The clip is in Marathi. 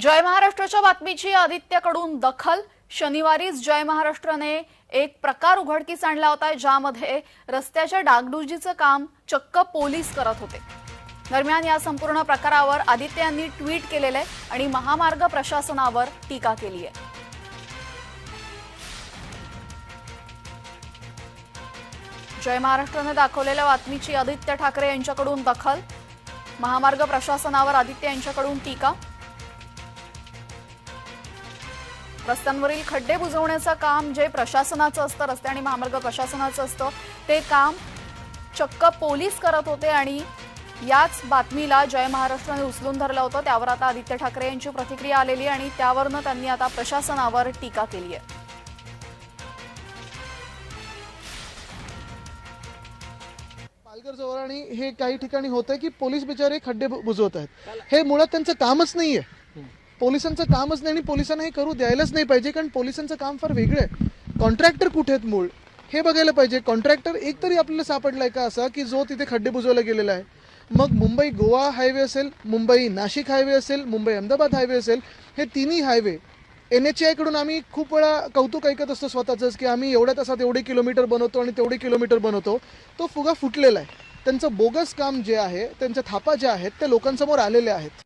जय महाराष्ट्राच्या बातमीची आदित्यकडून दखल. शनिवारीच जय महाराष्ट्राने एक प्रकार उघडकीस आणला होता ज्यामध्ये रस्त्याच्या डागडुजीचं काम चक्क पोलीस करत होते. दरम्यान या संपूर्ण प्रकारावर आदित्य यांनी ट्विट केलेलं आहे आणि महामार्ग प्रशासनावर टीका केली आहे. जय महाराष्ट्राने दाखवलेल्या बातमीची आदित्य ठाकरे यांच्याकडून दखल. महामार्ग प्रशासनावर आदित्य यांच्याकडून टीका. रस्त्यांवरील खड्डे बुजवण्याचं काम जे प्रशासनाचं असतं रस्ते आणि महामार्ग प्रशासनाचं असतं ते काम चक्क पोलीस करत होते आणि याच बातमीला जय महाराष्ट्राने उचलून धरलं होतं. त्यावर आता आदित्य ठाकरे यांची प्रतिक्रिया आलेली आणि त्यावरनं त्यांनी आता प्रशासनावर टीका केली आहे. पालघर जवळ आणि हे काही ठिकाणी होत आहे की पोलीस बिचारे खड्डे बुजवत आहेत. हे मुळात त्यांचं कामच नाहीये. पोलिसांचं कामच नाही आणि पोलिसांना हे करू द्यायलाच नाही पाहिजे कारण पोलिसांचं काम फार वेगळं आहे. कॉन्ट्रॅक्टर कुठे आहेत मूळ? हे बघायला पाहिजे. कॉन्ट्रॅक्टर एक तरी आपल्याला सापडलाय का असा की जो तिथे खड्डे बुजवला गेलेला आहे? मग मुंबई गोवा हायवे असेल मुंबई नाशिक हायवे असेल मुंबई अहमदाबाद हायवे असेल हे तिन्ही हायवे एन एच आयकडून आम्ही खूप वेळा कौतुक ऐकत असतो स्वतःचंच की आम्ही एवढ्या तासात एवढे किलोमीटर बनवतो आणि तेवढे किलोमीटर बनवतो. तो फुगा फुटलेला आहे. त्यांचं बोगस काम जे आहे त्यांच्या थापा ज्या आहेत त्या लोकांसमोर आलेल्या आहेत.